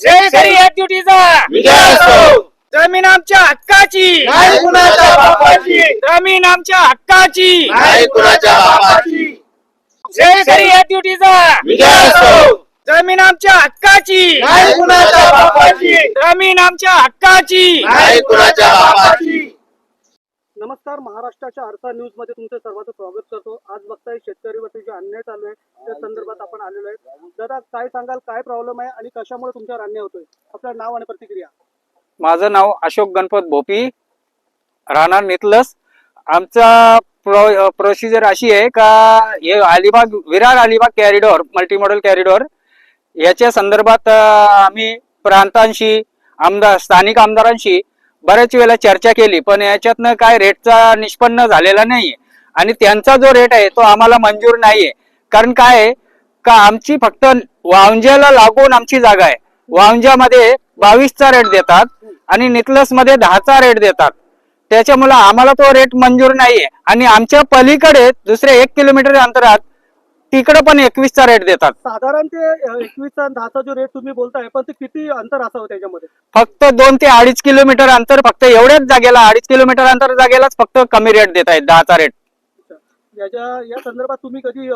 शेतकरी या ड्युटीचा. जमीन आमच्या हक्काची. नाही कुणाच्या बापाची. जमीन आमच्या हक्काची. नाही कुणाच्या बापाची. शेतकरी या ड्युटीचा. जमीन आमच्या हक्काची. नाही कुणाच्या बापाची. जमीन आमच्या हक्काची. नाही कुणाच्या बापाची. नमस्कार महाराष्ट्राच्या आरसा न्यूजमध्ये तुमचं सर्वांचं स्वागत करतो. आज बघताय शेतकरीवरती जे अन्याय चालू आहे. त्या संदर्भात आपण आलेलो आहे. दादा काय सांगाल? काय प्रॉब्लेम आहे? आणि कशामुळे तुमच्यावर अन्याय होतोय? आपलं नाव आणि प्रतिक्रिया. माझं नाव अशोक गणपत भोपी. राहणार नेतलस. आमचा प्रो प्रोसिजर अशी आहे का हे Alibag Virar Alibag corridor multimodal corridor याच्या संदर्भात आम्ही प्रांतांशी आमदार स्थानिक आमदारांशी बऱ्याच वेळेला चर्चा केली पण याच्यातनं काय रेटचा निष्पन्न झालेला नाहीये. आणि त्यांचा जो रेट आहे तो आम्हाला मंजूर नाहीये. कारण काय आहे? का आमची फक्त वावंज्याला लागून आमची जागा आहे. वावंज्यामध्ये बावीसचा रेट देतात आणि निकलसमध्ये दहाचा रेट देतात. त्याच्यामुळे आम्हाला तो रेट मंजूर नाहीये. आणि आमच्या पलीकडे दुसऱ्या एक किलोमीटर अंतरात तिकडे पण एकवीसचा रेट देतात. साधारण ते एकवीसचा दहाचा जो रेट तुम्ही बोलताय पण ते किती अंतर असावं त्याच्यामध्ये? फक्त दोन ते अडीच किलोमीटर अंतर फक्त एवढ्याच जागेला अडीच किलोमीटर अंतर जागेलाच फक्त कमी रेट देत आहेत दहाचा रेट याच्या या संदर्भात तुम्ही कधी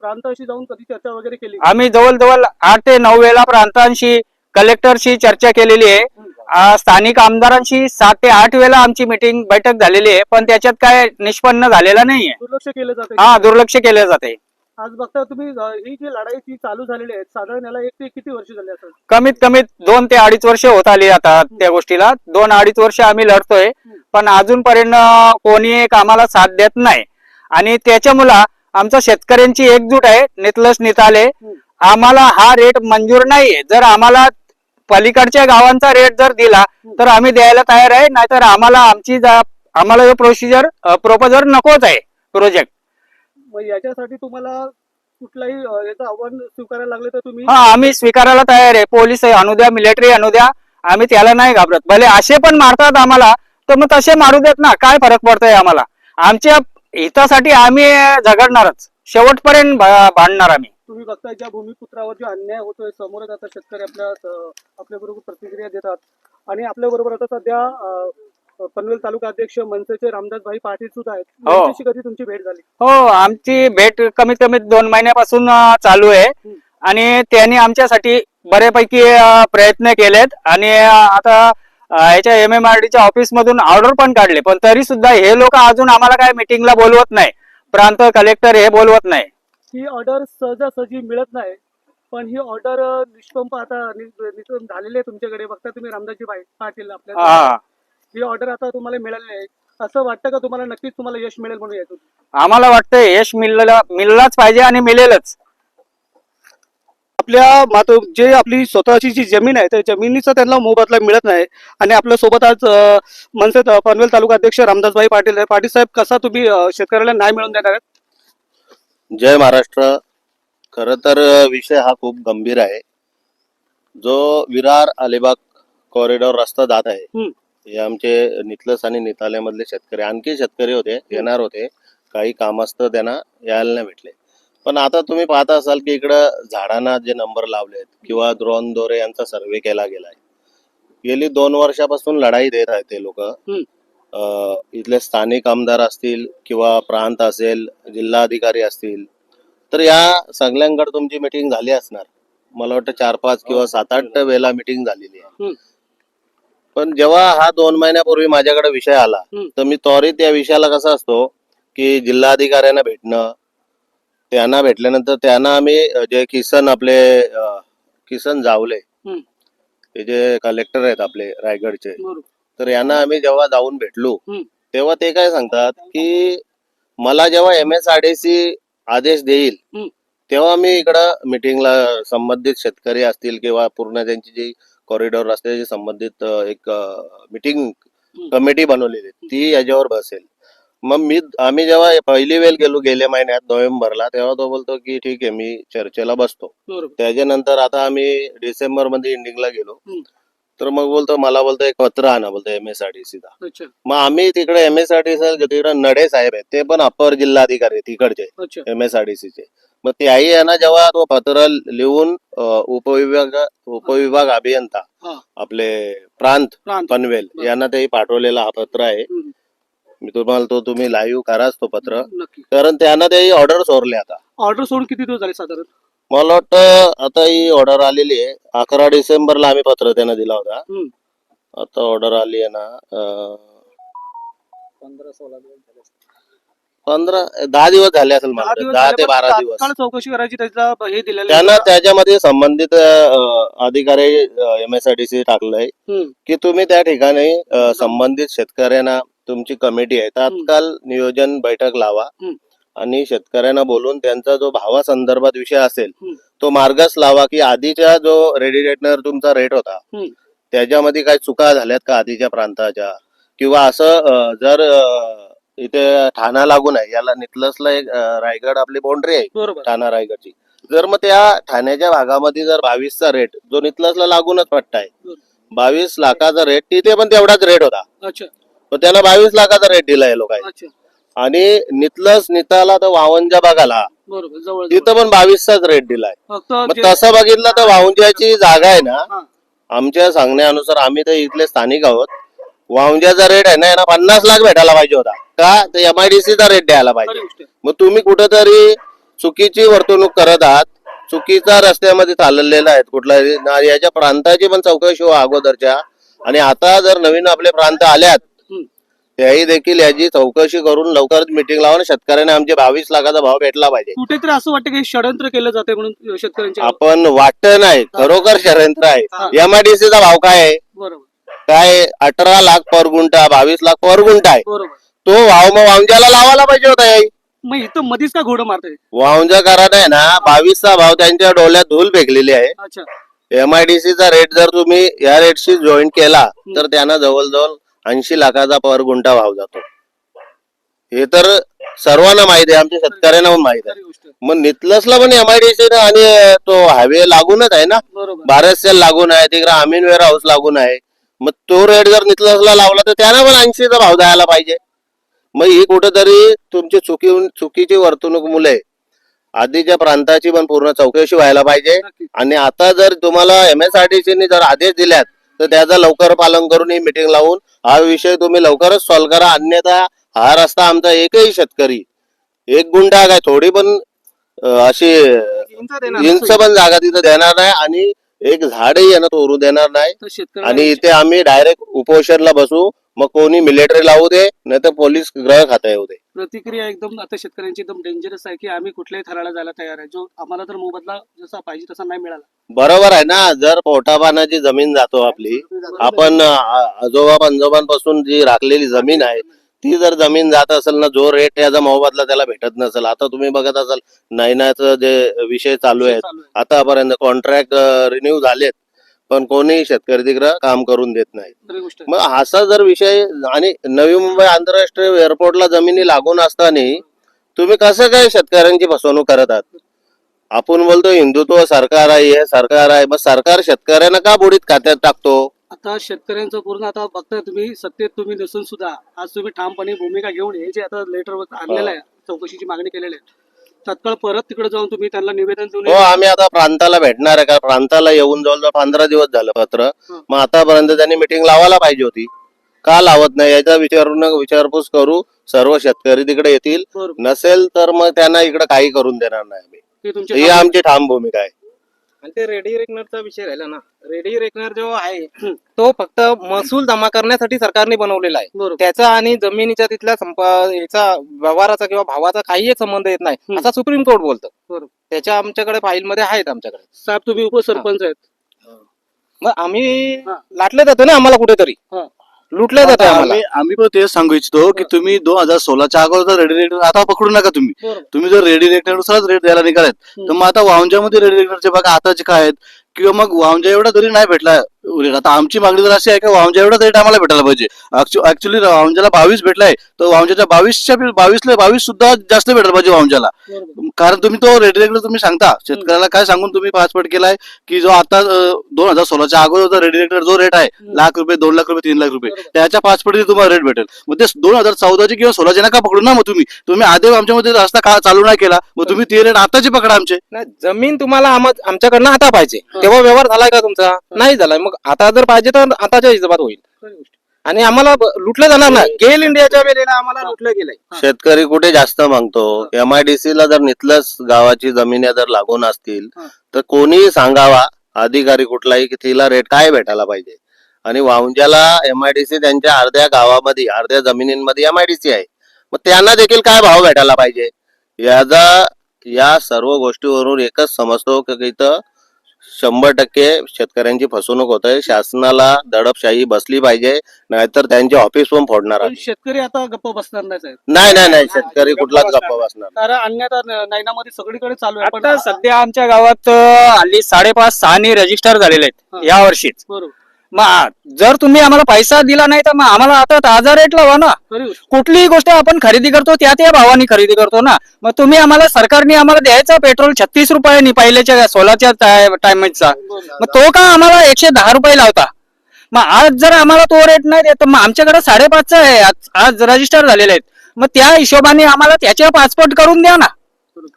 प्रांताशी जाऊन कधी चर्चा वगैरे केली? आम्ही जवळजवळ आठ ते नऊ वेळा प्रांतांशी कलेक्टरशी चर्चा केलेली आहे. स्थानिक आमदारांशी सात ते आठ वेळा आमची मिटिंग बैठक झालेली आहे पण त्याच्यात काय निष्पन्न झालेला नाहीये. दुर्लक्ष केलं जाते हा दुर्लक्ष केले जाते आज बघता तुम्ही ही जी लढाई जी चालू झालेली आहे साधारण याला एक ते किती वर्ष झाले असं कमीत कमीत दोन ते अडीच वर्ष होत आली आता त्या गोष्टीला. दोन अडीच वर्ष आम्ही लढतोय पण अजूनपर्यंत कोणी एक आम्हाला साथ देत नाही. आणि त्याच्यामुळं आमचा शेतकऱ्यांची एकजूट आहे नितलस निताले. आम्हाला हा रेट मंजूर नाहीये. जर आम्हाला पलीकडच्या गावांचा रेट जर दिला तर आम्ही द्यायला तयार आहे. नाहीतर आम्हाला आमची आम्हाला प्रोसिजर प्रोपोजर नकोच आहे. प्रोजेक्ट मग याच्यासाठी तुम्हाला कुठलाही याचं आव्हान स्वीकारायला लागले तर तुम्ही हा आम्ही स्वीकारायला तयार आहे. पोलीस आणू द्या मिलिटरी आणू द्या. आम्ही त्याला नाही घाबरत. भले असे पण मारतात आम्हाला तर मग तसे मारू देत ना. काय फरक पडतोय आम्हाला? आमच्या हितासाठी आम्ही झगडणारच. शेवटपर्यंत भा- भांडणार आम्ही. तुम्ही बघताय ज्या भूमिपुत्रावर जो अन्याय होतोय समोरच आता शेतकरी आपल्या आपल्या बरोबर प्रतिक्रिया देतात. आणि आपल्या बरोबर आता सध्या अं, पनवेल तालुका अध्यक्ष मनसेचे रामदास भाई पाटील सुद्धा आहेत. हो. कधी तुमची भेट झाली? हो आमची भेट कमीत कमी दोन महिन्यापासून अं, चालू आहे. आणि त्यांनी आमच्यासाठी बऱ्यापैकी अं, प्रयत्न केलेत. आणि अं, आता अं, याच्या एम एम आर डीच्या ऑफिस मधून ऑर्डर पण काढले. पण तरी सुद्धा हे लोक अजून आम्हाला काय मिटिंगला बोलवत नाही. प्रांत कलेक्टर हे बोलवत नाही. ही ऑर्डर सहजासहजी मिळत नाही. पण ही ऑर्डर निष्पंप आता नि- नि- झालेली आहे तुमच्याकडे. बघता तुम्ही रामदासजी भाई पाटील आपल्या हा. ही ऑर्डर आता तुम्हाला मिळालेली आहे. असं वाटतं का तुम्हाला? नक्कीच तुम्हाला यश मिळेल म्हणून यातून आम्हाला वाटतं यश मिळलं मिळलाच पाहिजे आणि मिळेलच. आपल्या मातो जे आपली स्वतःची जी जमीन आहे त्या जमिनीचा त्यांना मोबदला मिळत नाही. आणि आपल्यासोबत आज मनसे पनवेल तालुका अध्यक्ष रामदासभाई पाटील आहे. पाटील साहेब कसा तुम्ही शेतकऱ्याला न्याय मिळवून देणार आहेत? जय महाराष्ट्र. खर तर विषय हा खूप गंभीर आहे. जो विरार अलिबाग कॉरिडॉर रस्ता जात आहे. हे आमचे नितलस आणि निताल्यामधले शेतकरी आणखी शेतकरी होते येणार होते. काही कामास्तव त्यांना यायला नाही भेटले. पण आता तुम्ही पाहता असाल की इकडं झाडांना जे नंबर लावलेत किंवा द्रोण दोरे यांचा सर्वे केला गेलाय. गेली दोन वर्षापासून लढाई देत आहेत ते लोक. इथले स्थानिक आमदार असतील किंवा प्रांत असेल जिल्हाधिकारी असतील तर या सगळ्यांकडे तुमची मिटिंग झाली असणार. मला वाटतं चार पाच किंवा सात आठ वेळेला मिटिंग झालेली आहे. पण जेव्हा हा दोन महिन्यापूर्वी माझ्याकडे विषय आला हम्म. तर मी त्वरित या विषयाला कसा असतो की जिल्हाधिकाऱ्यांना भेटणं त्यांना भेटल्यानंतर त्यांना आम्ही अ, जे किसन आपले अ, किसन जावले हम्म. ते जे कलेक्टर आहेत आपले रायगडचे बरोबर तर यांना आम्ही जेव्हा जाऊन भेटलो हम्म. तेव्हा ते काय सांगतात की मला जेव्हा M S R D C आदेश देईल हम्म. तेव्हा मी इकडं मिटिंगला संबंधित शेतकरी असतील किंवा पूर्ण त्यांची जी कॉरिडॉर रस्त्याची संबंधित एक मिटिंग कमिटी बनवलेली ती याच्यावर बसेल. मग मी आम्ही जेव्हा पहिली वेळ गेलो गेल्या महिन्यात नोव्हेंबरला तेव्हा तो बोलतो की ठीक आहे मी चर्चेला बसतो. त्याच्यानंतर आता आम्ही डिसेंबरमध्ये एंडिंगला गेलो. तर मग बोलतो मला बोलतो एक पत्र आणा बोलतो एम एस आर टी सीचा मग आम्ही तिकडे M S R T C तिकडे नडे साहेब आहेत. ते पण अप्पर जिल्हाधिकारी तिकडचे. एम एस आर टी सीचे मग त्याही आहे ना जेव्हा तो पत्र लिहून उपविभाग उपविभाग अभियंता. आपले प्रांत पनवेल. यांना तेही पाठवलेला हा पत्र आहे. मी तुम्हाला तो तुम्ही लाईव्ह कराच तो पत्र. कारण त्यांना तेही ऑर्डर सोडले आता. ऑर्डर सोडून किती दिवस झाले साधारण? मला वाटतं आता ही ऑर्डर आलेली आहे. अकरा डिसेंबरला आम्ही पत्र त्यांना दिला होता. आता ऑर्डर आली आहे ना अं, पंधरा दहा दिवस झाले असेल मला दहा वाटतं. ते बारा दिवस चौकशी करायची त्याचा हे दिलेलं त्यांना त्याच्यामध्ये संबंधित अं, अधिकारी M S I D C टाकलंय हम्म, की तुम्ही त्या ठिकाणी अं, संबंधित शेतकऱ्यांना तुमची कमिटी आहे तात्काळ नियोजन बैठक लावा हम्म. आणि शेतकऱ्यांना बोलून त्यांचा जो भावासंदर्भात विषय असेल हम्म. तो मार्गच लावा की आधीच्या जो रेडी रेटनर तुमचा रेट होता हम्म. त्याच्यामध्ये काही चुका झाल्यात का आधीच्या प्रांताच्या किंवा असं अं, जर अं, इथे ठाणा लागून आहे याला निकलसला एक अं, रायगड आपली बाउंड्री आहे. बरोबर. ठाणा रायगडची. जर मग त्या ठाण्याच्या भागामध्ये जर बावीसचा रेट जो नितलसला लागूनच पट्टा आहे. बावीस लाखाचा रेट तिथे पण तेवढाच रेट होता. अच्छा. पण त्यांना बावीस लाखाचा रेट दिला आहे लोकांनी. अच्छा. आणि नितलस निताला तर वावंजा बघाला बरोबर जवळ जवळ. तिथं पण बावीसचाच रेट दिलाय फक्त मग जे- तसं बघितलं तर वावंजाची जागा आहे ना हा. आमच्या सांगण्यानुसार आम्ही तर इथले स्थानिक आहोत. वावंजाचा रेट आहे ना यांना पन्नास लाख भेटायला पाहिजे होता. का? तर एमआयडीसीचा रेट द्यायला पाहिजे. मग तुम्ही कुठंतरी चुकीची वर्तणूक करत आहात चुकीचा रस्त्यामध्ये चाललेला आहेत कुठला याच्या प्रांताची पण चौकशी हो अगोदरच्या. आणि आता जर नवीन आपले प्रांत आल्यात. त्याही देखील याची चौकशी करून लवकरच मिटिंग लावून शेतकऱ्यांना आमचे बावीस लाखाचा भाव भेटला पाहिजे. कुठेतरी असं वाटतं की षडयंत्र केलं जाते म्हणून शेतकऱ्यांच्या आपण वाटत नाही खरोखर षडयंत्र. आहे. एमआयडीसीचा भाव काय आहे? बरोबर. काय अठरा लाख पर गुंठा बावीस लाख पर गुंठा आहे. बरोबर. तो भाव मग वांजाला लावायला पाहिजे होता याई मग इथं मधीच का घोडं मारते वांजा कराड आहे ना बावीसचा भाव त्यांच्या डोळ्यात धूल फेकलेली आहे. अच्छा. एमआयडीसीचा रेट जर तुम्ही या रेटशी जॉईन केला तर त्यांना जवळजवळ ऐंशी लाखाचा पर गुंठा भाव जातो. हे तर सर्वांना माहिती आहे आमच्या शेतकऱ्यांना पण माहिती आहे. खरी गोष्ट. आहे. मग नितलसला पण एमआयडीसी आणि तो हायवे लागूनच आहे ना? बरोबर. भारत सेल लागून आहे तिकडे आमीन वेअर हाऊस लागून आहे. मग तो रेट जर नितलसला लावला तर त्यांना पण ऐंशीचा भाव द्यायला पाहिजे. मग ही कुठेतरी तुमची चुकी चुकीची वर्तणूक मुले आधीच्या प्रांताची पण पूर्ण चौकशी व्हायला पाहिजे. आणि आता जर तुम्हाला एम एस आर टी सीने जर आदेश दिल्यात तर त्याचं लवकर पालन करून ही मिटिंग लावून हा विषय तुम्ही लवकरच सॉल्व्ह करा. अन्यथा हा रस्ता आमचा एकही शेतकरी एक गुंठा काय थोडी पण अशी इंच पण जागा तिथं देणार नाही. आणि एक झाडही यांना तोडू देणार नाही. तर आणि इथे आम्ही डायरेक्ट उपोषणला बसू. मग कोणी मिलिटरी लावू दे नाही तर पोलीस ग्रह खाता येऊ दे. प्रतिक्रिया एकदम आता शेतकऱ्यांची एकदम डेंजरस आहे की आम्ही कुठल्याही थराला जायला तयार आहे. जो आम्हाला तर मोबदला जसा पाहिजे तसा नाही मिळाला. बरोबर आहे ना जर पोटापानाची जमीन जातो आपली आपण आजोबा पंजोबांपासून जी राखलेली जमीन आहे ती जर जमीन जात असेल ना जो रेट याचा मोबदला त्याला भेटत नसेल आता तुम्ही बघत असाल नैनाचं जे विषय चालू आहेत. आतापर्यंत कॉन्ट्रॅक्ट रिन्यू झालेत पण कोणीही शेतकरी तिकडं काम करून देत नाही. मग असा जर विषय आणि नवी मुंबई आंतरराष्ट्रीय एअरपोर्टला जमिनी लागून असताना तुम्ही कसं काय शेतकऱ्यांची फसवणूक करत आहात आपण बोलतो हिंदुत्व सरकार आहे हे सरकार आहे मग सरकार शेतकऱ्यांना का बुडीत खात्यात टाकतो आता शेतकऱ्यांचं पूर्ण आता बघताय तुम्ही सत्तेत तुम्ही नसून सुद्धा आज तुम्ही ठामपणे भूमिका घेऊन हे जे आता लेटर आणलेलं आहे चौकशीची मागणी केलेली आहे तत्काळ परत तिकडे जाऊन तुम्ही त्यांना निवेदन देऊन हो आम्ही आता प्रांताला भेटणार आहे का प्रांताला येऊन जवळजवळ पंधरा दिवस झालं पत्र. हं. मग आतापर्यंत त्यांनी मिटिंग लावायला पाहिजे होती. का लावत नाही? याचा विचारून विचारपूस करू. सर्व शेतकरी तिकडे येतील. नसेल तर मग त्यांना इकडे काही करून देणार नाही आम्ही. ही आमची ठाम भूमिका आहे. आणि ते रेडी रेकनरचा विषय राहिला ना रेडी रेकनर जो आहे तो फक्त महसूल जमा करण्यासाठी सरकारने बनवलेला आहे त्याचा आणि जमिनीच्या तिथल्या संप याचा व्यवहाराचा किंवा भावाचा काहीही संबंध येत नाही. असा सुप्रीम कोर्ट बोलतं. त्याच्या आमच्याकडे फाईल मध्ये आहेत आमच्याकडे साहेब तुम्ही उपसरपंच आहेत मग आम्ही. लाटले जातो ना आम्हाला कुठेतरी हा. लुटले जाते आम्हाला. आम्ही आम्ही पण तेच सांगू इच्छितो की तुम्ही दोन हजार सोळाच्या अगोदर रेडी रेट आता पकडू नका तुम्ही. बरोबर तुम्ही जर रेडी रेटनुसारच रेट द्यायला निघालात. तर मग आता वावंजामध्ये रेडी रेटचे बघा आताचे काय आहेत. किंवा मग वावंजा एवढा जरी नाही भेटला. रेट आता आमची मागणी तर अशी आहे की वामजा एवढाच रेट आम्हाला भेटायला पाहिजे. ऍक्च्युली वामजाला बावीस भेटलाय तर वामजाच्या बावीसच्या बावीसला बावीस सुद्धा जास्त भेटायला पाहिजे बरोबर. कारण तुम्ही तो रेट रेग्युलर तुम्ही सांगता. शेतकऱ्याला काय सांगून तुम्ही पासपोर्ट केलाय की जो आता दोन हजार सोळाच्या अगोदरचा रेडिएटर जो रेट आहे लाख रुपये दोन लाख रुपये तीन लाख रुपये. त्याच्या पासपोर्टची तुम्हाला रेट भेटेल. मग ते दोन हजार चौदाचे किंवा सोळाचे नका पकडू ना मग तुम्ही. तुम्ही आधी आमच्यामध्ये रस्ता का चालू नाही केला मग तुम्ही ते रेट आताचे पकडा आमचे. जमीन तुम्हाला आम- आमच्याकडनं आता पाहिजे तेव्हा व्यवहार झालाय का तुमचा? नाही झालाय. मग आता जर पाहिजे तर आताच्या हिशोबात होईल. आणि आम्हाला ब- लुटलं जाणार ना गेल इंडियाच्या वेळेला आम्हाला लुटलं गेलंय. शेतकरी कुठे जास्त मागतो? एमआयडीसी ला जर नितलस गावाची जमिनी जर लागून असतील हा. तर कोणीही सांगावा अधिकारी कुठलाही की तिला रेट काय भेटायला पाहिजे. आणि वावंजाला एमआयडीसी त्यांच्या अर्ध्या गावामध्ये अर्ध्या जमिनींमध्ये एमआयडीसी आहे. मग त्यांना देखील काय भाव भेटायला पाहिजे? याचा या सर्व गोष्टीवरून एकच समजतो की इथं शंभर टक्के शेतकऱ्यांची फसवणूक होत आहे शासनाला दडपशाही बसली पाहिजे नाहीतर त्यांचे ऑफिस पण फोडणार पण आम्ही. शेतकरी आता गप्प बसणार नाही साहेब. नाही नाही नाही शेतकरी कुठलाच गप्पा बसणार कारण अन्यथा न- नैनामध्ये सगळीकडे चालू आहे. पण आता सध्या आमच्या गावात अं, हल्ली साडेपाच सहानी रजिस्टर झालेले हा. आहेत या वर्षीच. बरोबर. मग जर तुम्ही आम्हाला पैसा दिला नाही तर मग आम्हाला आता ताजा रेट लावा ना. कुठलीही गोष्ट आपण खरेदी करतो त्या त्या भावानी खरेदी करतो ना. मग तुम्ही आम्हाला सरकारने आम्हाला द्यायचा पेट्रोल छत्तीस रुपयांनी पहिल्याच्या सोळाच्या टायमेजचा मग तो का आम्हाला एकशे दहा रुपये लावता? मग आज जर आम्हाला तो रेट नाही देत मग आमच्याकडे साडेपाचचा आहे. आज रजिस्टर झालेले आहेत. मग त्या हिशोबाने आम्हाला त्याच्या पासपोर्ट करून द्या ना.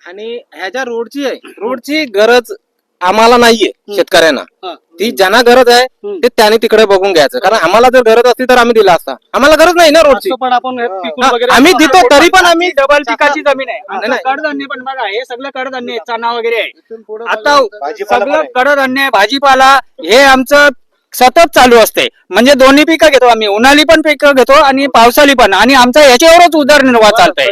आणि ह्या ज्या रोडची आहे. रोडची गरज आम्हाला नाहीये शेतकऱ्यांना. ती ज्यांना गरज आहे. ते त्यांनी तिकडे बघून घ्यायचं. कारण आम्हाला जर गरज असती तर आम्ही दिला असता. आम्हाला गरज नाही ना रोडची. पण आपण हे पिकून हा, वगैरे आम्ही देतो तरी पण आम्ही डबल पिकाची जमीन आहे. आता नाही. कडधान्य पण बघा हे सगळं कडधान्य आहे चणा वगैरे आहे. आता सगळं आहे. कडधान्य भाजीपाला हे आमचं सतत चालू असते. म्हणजे दोन्ही पिकं घेतो आम्ही. उन्हाळी पण पिकं घेतो आणि पावसाळी पण. आणि आमचा याच्यावरच उदरनिर्वाह चालतंय.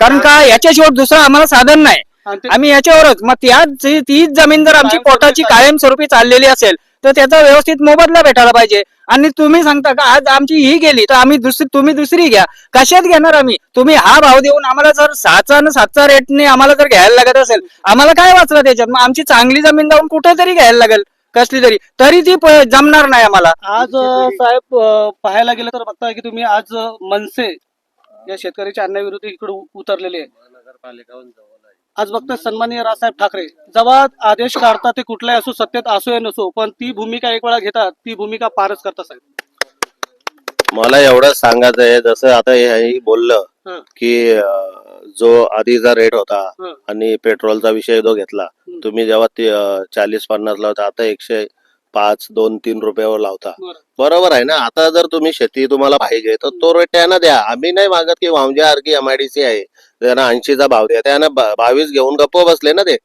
कारण का याच्याशिवाय दुसरं आम्हाला साधन नाही. आम्ही याच्यावरच. मग त्याच तीच जमीन जर आमची पोटाची कायमस्वरूपी चाललेली असेल तर त्याचा व्यवस्थित मोबदला भेटायला पाहिजे. आणि तुम्ही सांगता का आज आमची ही गेली तर आम्ही दुसरी तुम्ही दुसरी घ्या. कशात घेणार आम्ही? तुम्ही हा भाव देऊन आम्हाला जर सहाचा आणि सातचा रेटने आम्हाला जर घ्यायला लागत असेल आम्हाला काय वाचलं त्याच्यात? मग आमची चांगली जमीन जाऊन कुठे तरी घ्यायला लागेल कसली तरी. तरी ती जमणार नाही आम्हाला. आज साहेब पाहायला गेलं तर बघताय की तुम्ही आज मनसे या शेतकऱ्याच्या अन्यायाविरुद्ध इकडे उतरलेले आहे आज बघताय सन्माननीय राजसाहेब ठाकरे जेव्हा आदेश काढतात ते कुठलाही असो सत्तेत असो या नसो पण ती भूमिका एक वेळा घेतात ती भूमिका पारच करतात साहेब मला एवढंच सांगायचं आहे जसं आता हे बोललं हं. की अं, जो आधीचा रेट होता हं. आणि पेट्रोलचा विषय जो घेतला. तुम्ही जेव्हा ते चाळीस पन्नास लावता आता एकशे पाच दोन तीन रुपयावर लावता. बरं. बरोबर आहे ना? आता जर तुम्ही शेती तुम्हाला पाहिजे तर तो रेट त्यांना द्या. आम्ही नाही मागत की वामजा की एमआयडीसी आहे. त्यांना ऐंशीचा भाव द्या. त्यांना बावीस घेऊन गप्प बसले ना ते.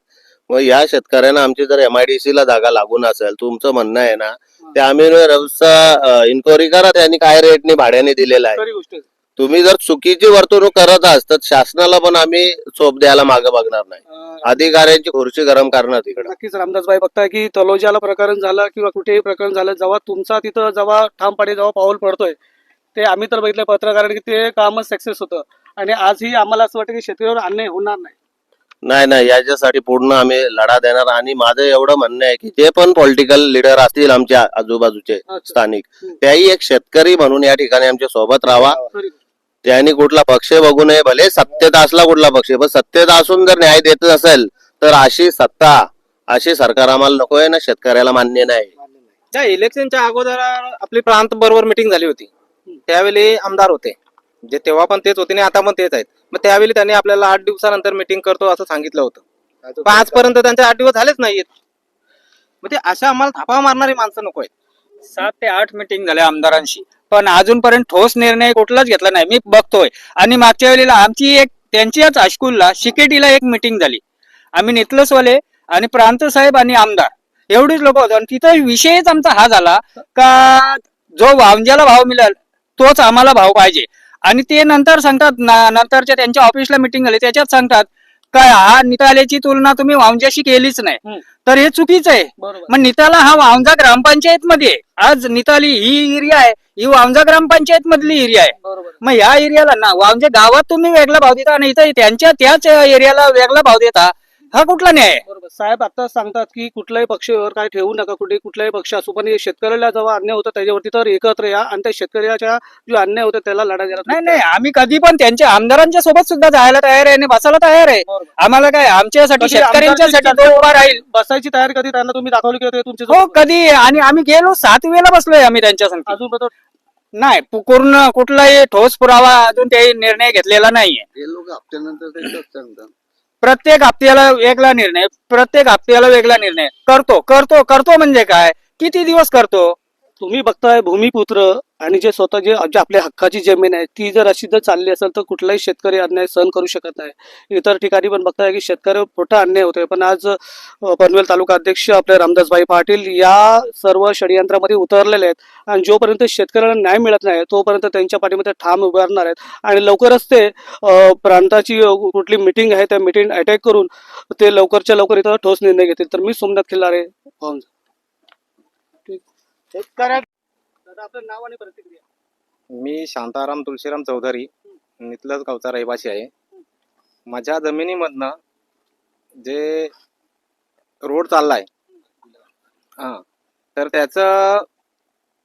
मग या शेतकऱ्यांना आमची जर एमआयडीसी ला जागा लागून असेल तुमचं म्हणणं आहे ना ते आम्ही इन्क्वायरी करा. त्यांनी काय रेटने भाड्याने दिलेला आहे. तुम्ही जर चुकीची वर्तणूक करत असत तर शासनाला पण आम्ही चोप द्यायला मागे बघणार नाही अधिकाऱ्यांची खुर्ची गरम करणार तिकडे नक्कीच रामदासबाई बघताय की तलोजाला प्रकरण झालं किंवा कुठेही प्रकरण झालं जेव्हा तुमचा तिथं जेव्हा ठामपणे जेव्हा पाऊल पडतोय ते आम्ही तर बघितलं पत्रकारांनी की ते कामच सक्सेस होतं आणि आजही आम्हाला असं वाटतं की शेतकऱ्यावर अन्याय होणार नाही नाही नाही याच्यासाठी पूर्ण आम्ही लढा देणार आणि माझं एवढं म्हणणं आहे की जे पण पॉलिटिकल लिडर असतील आमच्या आजूबाजूचे. स्थानिक. त्याही एक शेतकरी म्हणून या ठिकाणी आमच्यासोबत गोष्ट. त्यांनी कुठला पक्ष बघू नये भले सत्तेत असला कुठला पक्ष पण सत्तेत असून जर न्याय देत असेल तर अशी सत्ता अशी सरकार आम्हाला नकोय ना शेतकऱ्याला मान्य नाही. त्या इलेक्शनच्या अगोदर आपली प्रांत बरोबर मिटिंग झाली होती. त्यावेळी आमदार होते. जे तेव्हा पण तेच होते आणि आता पण तेच आहेत. मग त्यावेळी त्यांनी आपल्याला आठ दिवसानंतर मिटिंग करतो असं सांगितलं होतं. पण आजपर्यंत त्यांचे आठ दिवस झालेच नाहीयेत. मग ते अशा आम्हाला थापा मारणारी माणसं नको आहेत. सात ते आठ मिटिंग झाल्या आमदारांशी. पण अजूनपर्यंत ठोस निर्णय कुठलाच घेतला नाही. मी बघतोय. आणि मागच्या वेळेला आमची एक त्यांच्याच हायस्कूलला शिकेटीला एक मिटिंग झाली. आम्ही नितलसवाले आणि प्रांत साहेब आणि आमदार. एवढीच लोक होतो. आणि तिथं विषयच आमचा हा झाला का जो वावंज्याला भाव मिळेल तोच आम्हाला भाव पाहिजे. आणि ते नंतर सांगतात नंतरच्या त्यांच्या ऑफिसला मिटिंग झाली. त्याच्यात सांगतात हा निताल्याची तुलना तुम्ही वावंजाशी केलीच नाही. तर हे चुकीचं आहे. मग निताला हा वावंजा ग्रामपंचायत मध्ये. आज निताली ही एरिया आहे ही वावंजा ग्रामपंचायत मधली एरिया आहे. मग या एरियाला ना वावंजा गावात तुम्ही वेगळा भाव देता आणि इथं त्यांच्या त्याच एरियाला वेगळा भाव देता. हा कुठला न्याय? आहे? बरोबर. साहेब आता सांगतात की कुठल्याही पक्षावर काय ठेवू नका कुठे कुठल्याही पक्ष असू पण हे शेतकऱ्याला जेव्हा अन्याय होतं त्याच्यावरती तर एकत्र या. आणि त्या शेतकऱ्याच्या जो अन्याय होतो त्याला लढा द्यायला नाही नाही आम्ही कधी पण त्यांच्या आमदारांच्या सोबत सुद्धा जायला तयार आहे आणि बसायला तयार आहे. आम्हाला काय आमच्यासाठी शेतकऱ्यांच्यासाठी तो उभा राहील. बसायची तयारी कधी त्यांना तुम्ही दाखवली की तुमचे हो कधी. आणि आम्ही गेलो सात वेळेला बसलोय आम्ही त्यांच्या संगती अजून नाही पूर्ण कुठलाही ठोस पुरावा अजून ते निर्णय घेतलेला नाहीये. प्रत्येक हप्त्याला वेगळा निर्णय प्रत्येक हप्त्याला वेगळा निर्णय. करतो करतो करतो म्हणजे काय? किती दिवस करतो? तुम्ही बघताय भूमिपुत्र आणि जे स्वतः जे आपल्या हक्काची जमीन आहे ती जर अशी जर चालली असेल तर कुठलाही शेतकरी अन्याय सहन करू शकत नाही. इतर ठिकाणी पण बघताय की शेतकऱ्यावर मोठा अन्याय होतोय. पण आज पनवेल तालुका अध्यक्ष आपले रामदासभाई पाटील या सर्व षडयंत्रामध्ये उतरलेले आहेत आणि जोपर्यंत शेतकऱ्याला न्याय मिळत नाही तोपर्यंत त्यांच्या पाठीमध्ये ठाम उभारणार आहेत. आणि लवकरच ते प्रांताची कुठली मिटिंग आहे त्या मिटिंग अटॅक करून ते लवकरच्या लवकर इथं ठोस निर्णय घेतील. तर मी सोमनाथ खिल्लारे दादा आपलं नाव आणि प्रतिक्रिया. मी शांताराम तुळशीराम चौधरी नितलज गावचा रहिवासी आहे. माझ्या जमिनीमधनं जे रोड चाललाय हा तर त्याचं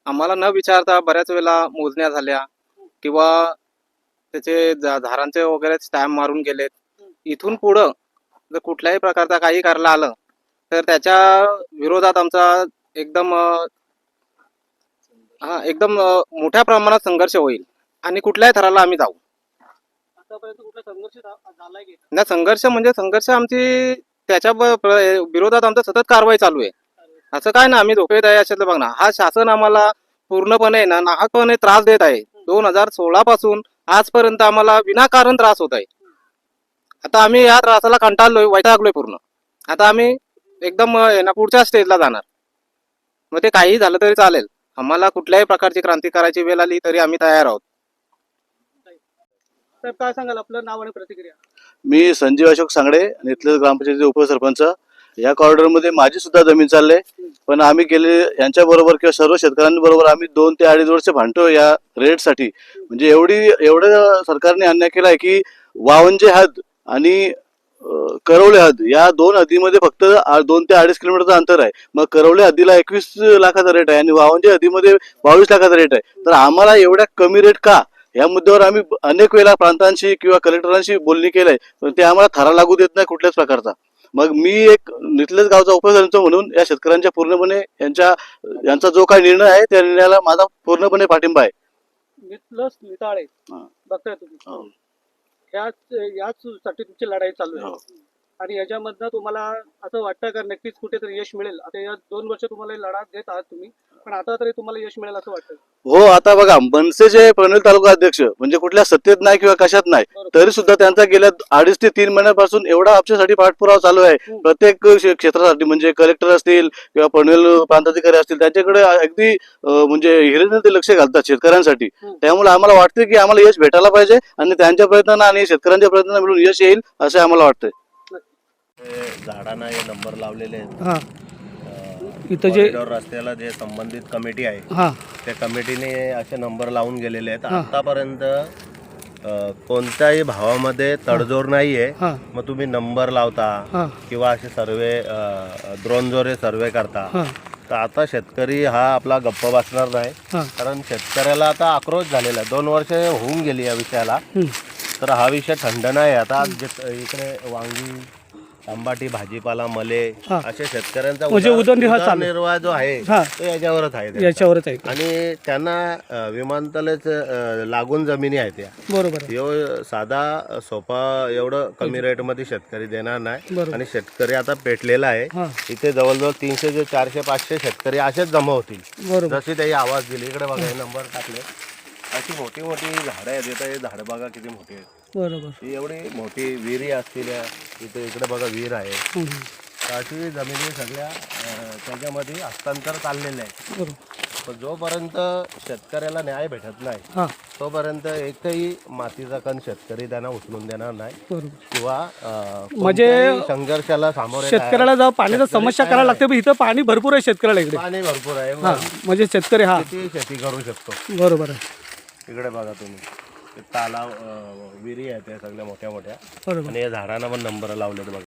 आम्हाला न विचारता बऱ्याच वेळेला मोजण्या झाल्या किंवा त्याचे झाडांचे वगैरे स्टॅम्प मारून गेलेत. इथून पुढं जर कुठल्याही प्रकारचा काही करायला आलं तर त्याच्या विरोधात आमचा एकदम हा एकदम मोठ्या प्रमाणात संघर्ष होईल आणि कुठल्याही थराला आम्ही जाऊ. कुठला संघर्ष म्हणजे संघर्ष आमची त्याच्या विरोधात आमचा सतत कारवाई चालू आहे. असं काय ना आम्ही धोकेत आहे अशातलं बघ ना हा शासन आम्हाला पूर्णपणे ना नाहकपणे त्रास देत आहे. दोन हजार सोळा पासून आजपर्यंत आम्हाला विनाकारण त्रास होत आहे. आता आम्ही या त्रासाला कंटाळलोय वैतागलोय पूर्ण. आता आम्ही एकदम पुढच्या स्टेजला जाणार. मग ते काही झालं तरी चालेल. आम्हाला कुठल्याही प्रकारची क्रांती करायची वेळ आली तरी आम्ही तयार आहोत. साहेब काय सांगाल? आपलं नाव आणि प्रतिक्रिया. मी संजीव अशोक सांगडे आणि इथले ग्रामपंचायतीचे उपसरपंच. या कॉरिडॉरमध्ये माझी सुद्धा जमीन चालले पण आम्ही गेले यांच्या बरोबर किंवा सर्व शेतकऱ्यांबरोबर आम्ही दोन ते अडीच वर्ष भांडतो या रेटसाठी म्हणजे एवढी एवढं सरकारने अन्याय केलाय की वावंजे हद आणि करवले हद या दोन हद्दीमध्ये फक्त दोन ते अडीच किलोमीटरचं अंतर आहे. मग करवले हद्दीला एकवीस लाखाचा रेट आहे आणि वावंजे हद्दीमध्ये बावीस लाखाचा रेट आहे. तर आम्हाला एवढ्या कमी रेट का? या मुद्द्यावर आम्ही अनेक वेळा प्रांतांशी किंवा कलेक्टरांशी बोलणी केलंय. पण ते आम्हाला थारा लागू देत नाही कुठल्याच प्रकारचा. मग मी एक नितलेच गावचा उपसरपंच म्हणून या शेतकऱ्यांच्या पूर्णपणे यांच्या यांचा जो काही निर्णय आहे त्या निर्णयाला माझा पूर्णपणे पाठिंबा आहे. ह्याच याच साठी तुमची लढाई चालू हो. आहे आणि याच्यामधनं तुम्हाला असं वाटतं का नक्कीच कुठेतरी यश मिळेल? आता या दोन वर्ष तुम्हाला हे लढा देत आहात तुम्ही. पण आता तरी तुम्हाला यश मिळेल असं वाटतं हो आता बघा मनसेचे पनवेल तालुका अध्यक्ष म्हणजे कुठल्या सत्तेत नाही किंवा कशात नाही तरी सुद्धा त्यांचा गेल्या अडीच ते तीन महिन्यापासून एवढा आमच्यासाठी पाठपुरावा चालू आहे. प्रत्येक क्षे- क्षेत्रासाठी म्हणजे कलेक्टर असतील किंवा पनवेल प्रांताधिकारी असतील त्यांच्याकडे अगदी म्हणजे हिरेने ते लक्ष घालतात शेतकऱ्यांसाठी. त्यामुळे आम्हाला वाटतं की आम्हाला यश भेटायला पाहिजे आणि त्यांच्या प्रयत्नांना आणि शेतकऱ्यांच्या प्रयत्नांना मिळून यश येईल असं आम्हाला वाटतंय. झाडांना हे नंबर लावलेले आहेत. हा. इथं जे- कॉरिडॉर रस्त्याला जे संबंधित कमिटी आहे हा. त्या कमिटीने असे नंबर लावून गेलेले आहेत. आतापर्यंत अं, कोणत्याही भावामध्ये तडजोड नाहीये. हा. मग तुम्ही नंबर लावता किंवा असे सर्वे द्रोणजोरे सर्वे करता. हा. तर आता शेतकरी हा आपला गप्प बसणार नाही. हा. कारण शेतकऱ्याला आता आक्रोश झालेला आहे. दोन वर्ष होऊन गेली या विषयाला. तर हा विषय थंड नाही आता जे इकडे वांगी आंबाटी भाजीपाला मले हा. असे शेतकऱ्यांचा म्हणजे उदर- उदरनिर्वाह चालू. उदरनिर्वाह जो आहे हा. तो याच्यावरच आहे त्यांचा. याच्यावरच आहे. आणि त्यांना अं, विमानतळच अं, लागून जमिनी आहेत या. बरोबर आहे. यो साधा सोपा एवढं कमी रेटमध्ये शेतकरी देणार नाही. बरोबर. आणि शेतकरी आता पेटलेला आहे. हा. इथे जवळजवळ तीनशे ते चारशे पाचशे शेतकरी असेच जमा होतील. बरोबर. जशी त्याही आवाज दिली. इकडे बघा हे नंबर टाकले. अशी मोठी मोठी झाडं आहेत. इथं हे झाडं बघा किती मोठी आहेत. बरोबर. ही एवढी मोठी विहिरी असतील या. इथे इकडे बघा विहीर आहे. अशी जमिनी सगळ्या अं, त्याच्यामध्ये हस्तांतर चाललेलं आहे. बरोबर. पण जोपर्यंत शेतकऱ्याला न्याय भेटत नाही हा. तोपर्यंत एकही मातीचा कण शेतकरी त्यांना उचलून देणार नाही. बरोबर. किंवा अं, म्हणजे कोणत्याही संघर्षाला सामोरे शेतकऱ्याला जेव्हा पाण्याची समस्या करायला? लागते पण इथं पाणी भरपूर आहे शेतकऱ्याला इकडे. पाणी भरपूर आहे. हा म्हणजे शेतकरी हा. किती शेती करू शकतो? बरोबर आहे. इकडे बघा तुम्ही. ते तालाव अं, विहिरी आहेत त्या सगळ्या मोठ्या मोठ्या. बरोबर. आणि या झाडांना पण नंबर लावलेत बघा.